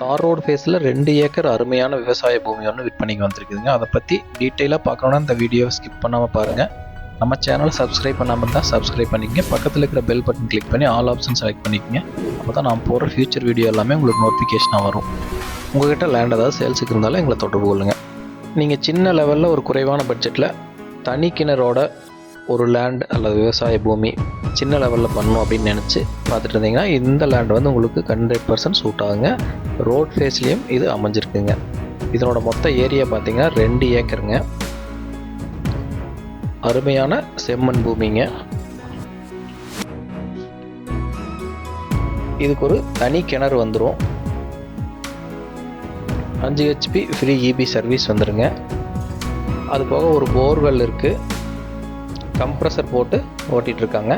தார் ரோடு ஃபேஸில் ரெண்டு ஏக்கர் அருமையான விவசாய பூமி ஒன்று விற்பனைக்கு வந்திருக்குதுங்க. அதை பற்றி டீட்டெயிலாக பார்க்கணுன்னா இந்த வீடியோவை ஸ்கிப் பண்ணாமல் பாருங்கள் நம்ம சேனலை சப்ஸ்கிரைப் பண்ணாமல் இருந்தால் சப்ஸ்கிரைப் பண்ணிக்கங்க. பக்கத்தில் இருக்கிற பெல் பட்டன் கிளிக் பண்ணி ஆல் ஆப்ஷன் செலக்ட் பண்ணிக்கங்க. அப்போ தான் நான் போகிற ஃபியூச்சர் வீடியோ எல்லாமே உங்களுக்கு நோட்டிஃபிகேஷனாக வரும். உங்கள்கிட்ட லேண்ட் ஏதாவது சேல்ஸுக்கு இருந்தாலும் எங்களை தொடர்பு கொள்ளுங்கள் நீங்கள் சின்ன லெவலில் ஒரு குறைவான பட்ஜெட்டில் தனி கிணறோட ஒரு லேண்ட் அல்லது விவசாய பூமி சின்ன லெவலில் பண்ணணும் அப்படின்னு நினச்சி பார்த்துட்டு இருந்தீங்கன்னா இந்த லேண்ட் வந்து உங்களுக்கு ஹண்ட்ரட் பர்சன்ட் சூட் ஆகுங்க. ரோட் ஃபேஸ்லேயும் இது அமைஞ்சிருக்குங்க. இதனோட மொத்த ஏரியா பார்த்தீங்கன்னா ரெண்டு ஏக்கருங்க. அருமையான செம்மண் பூமிங்க. இதுக்கு ஒரு தனி கிணறு வந்துடும் அஞ்சு ஹெச்பி ஃப்ரீ இபி சர்வீஸ் வந்துடுங்க அது போக ஒரு போர்வெல் இருக்குது கம்ப்ரஸர் போட்டு ஓட்டிகிட்டு இருக்காங்க.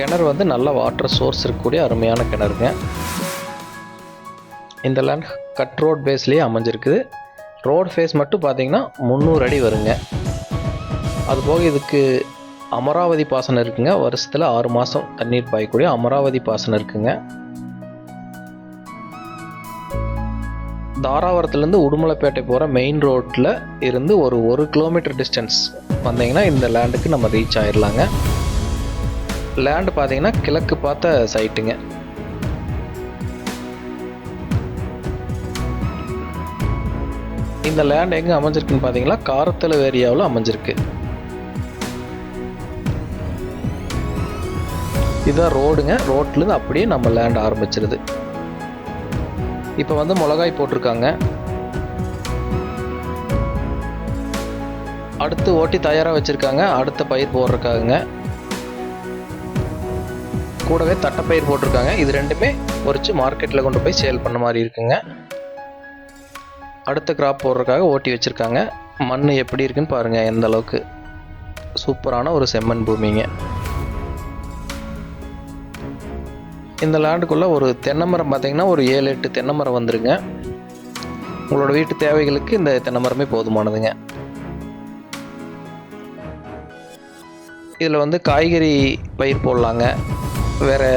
கிணறு வந்து நல்ல வாட்டர் சோர்ஸ் இருக்கக்கூடிய அருமையான கிணறுங்க. இந்த லேண்ட் கட் ரோட் பேஸ்லேயே அமைஞ்சிருக்குது. ரோட் ஃபேஸ் மட்டும் பார்த்தீங்கன்னா முந்நூறு அடி வருங்க. அதுபோக இதுக்கு அமராவதி பாசனம் இருக்குங்க. வருஷத்தில் ஆறு மாதம் தண்ணீர் பாயக்கூடிய அமராவதி பாசனம் இருக்குங்க. தாராபுரத்துலேருந்து உடுமலைப்பேட்டை போகிற மெயின் ரோட்டில் இருந்து ஒரு ஒரு கிலோமீட்டர் டிஸ்டன்ஸ் வந்தீங்கன்னா இந்த லேண்டுக்கு நம்ம ரீச் ஆயிடலாங்க லேண்டு பார்த்தீங்கன்னா கிழக்கு பார்த்த சைட்டுங்க இந்த லேண்ட் எங்கே அமைஞ்சிருக்குன்னு பார்த்தீங்கன்னா காரத்தளவு ஏரியாவில் அமைஞ்சிருக்கு. இதுதான் ரோடுங்க ரோட்லேருந்து அப்படியே நம்ம லேண்ட் ஆரம்பிச்சிருது. இப்போ வந்து மிளகாய் போட்டிருக்காங்க. அடுத்து ஓட்டி தயாராக வச்சுருக்காங்க. அடுத்த பயிர் போடுறக்காங்க கூடவே தட்டைப்பயிர் போட்டிருக்காங்க. இது ரெண்டுமே பொறிச்சு மார்க்கெட்டில் கொண்டு போய் சேல் பண்ண மாதிரி இருக்குங்க. அடுத்த கிராப் போடுறதுக்காக ஓட்டி வச்சுருக்காங்க. மண் எப்படி இருக்குன்னு பாருங்கள் எந்த அளவுக்கு. சூப்பரான ஒரு செம்மண் பூமிங்க. இந்த லேண்டுக்குள்ளே ஒரு தென்னை மரம் பார்த்தீங்கன்னா ஒரு ஏழு எட்டு தென்னை மரம் வந்துருங்க. உங்களோட வீட்டு தேவைகளுக்கு இந்த தென்னை மரமே போதுமானதுங்க. இதில் வந்து காய்கறி பயிர் போடலாங்க. வேறு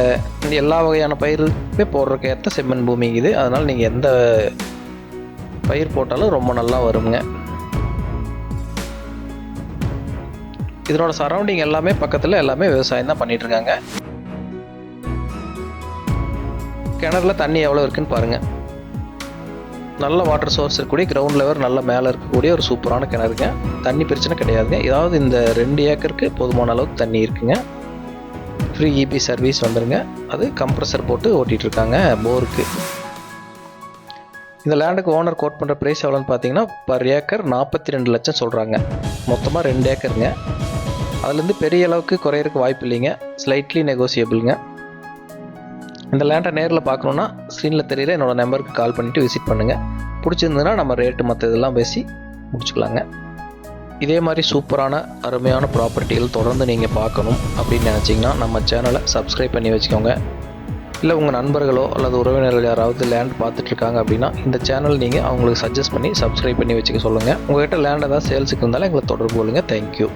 எல்லா வகையான பயிருமே போடுறதுக்கு ஏற்ற செம்மண் பூமி இது. அதனால் நீங்கள் எந்த பயிர் போட்டாலும் ரொம்ப நல்லா வருங்க. இதனோட சரௌண்டிங் எல்லாமே பக்கத்தில் எல்லாமே விவசாயம் தான் பண்ணிகிட்ருக்காங்க இருக்காங்க. கிணறுல தண்ணி எவ்வளோ இருக்குன்னு பாருங்கள் நல்ல வாட்டர் சோர்ஸ் இருக்கக்கூடிய கிரவுண்ட் லெவல் நல்ல மேலே இருக்கக்கூடிய ஒரு சூப்பரான கிணறுங்க. தண்ணி பிரச்சனை கிடையாதுங்க. ஏதாவது இந்த ரெண்டு ஏக்கருக்கு போதுமான அளவுக்கு தண்ணி இருக்குங்க. ஃப்ரீ இபி சர்வீஸ் வந்துருங்க. அது கம்ப்ரஸர் போட்டு ஓட்டிகிட்டு இருக்காங்க போருக்கு. இந்த லேண்டுக்கு ஓனர் கோட் பண்ணுற ப்ரைஸ் எவ்வளோன்னு பார்த்தீங்கன்னா பர் ஏக்கர் நாற்பத்தி ரெண்டு லட்சம் சொல்கிறாங்க மொத்தமாக ரெண்டு ஏக்கருங்க அதுலேருந்து பெரிய அளவுக்கு குறையிறதுக்கு வாய்ப்பு இல்லைங்க. ஸ்லைட்லி நெகோசியபிளுங்க இந்த லேண்டை நேரில் பார்க்கணுன்னா ஸ்க்ரீனில் தெரியல என்னோடய நம்பருக்கு கால் பண்ணிவிட்டு விசிட் பண்ணுங்கள் பிடிச்சிருந்ததுன்னா நம்ம ரேட்டு மற்ற இதெல்லாம் பேசி முடிச்சுக்கலாங்க. இதே மாதிரி சூப்பரான அருமையான ப்ராப்பர்ட்டிகள் தொடர்ந்து நீங்கள் பார்க்கணும் அப்படின்னு நினச்சிங்கன்னா நம்ம சேனலை சப்ஸ்கிரைப் பண்ணி வச்சுக்கோங்க. இல்லை உங்கள் நண்பர்களோ அல்லது உறவினர்கள் யாராவது லேண்ட் பார்த்துட்ருக்காங்க அப்படின்னா இந்த சேனல் நீங்கள் அவங்களுக்கு சஜஸ்ட் பண்ணி சப்ஸ்கிரைப் பண்ணி வச்சுக்க சொல்லுங்கள் உங்கள்கிட்ட லேண்ட் ஏதாவது சேல்ஸுக்கு இருந்தாலும் எங்களை தொடர்பு கொள்ளுங்கள் தேங்க்யூ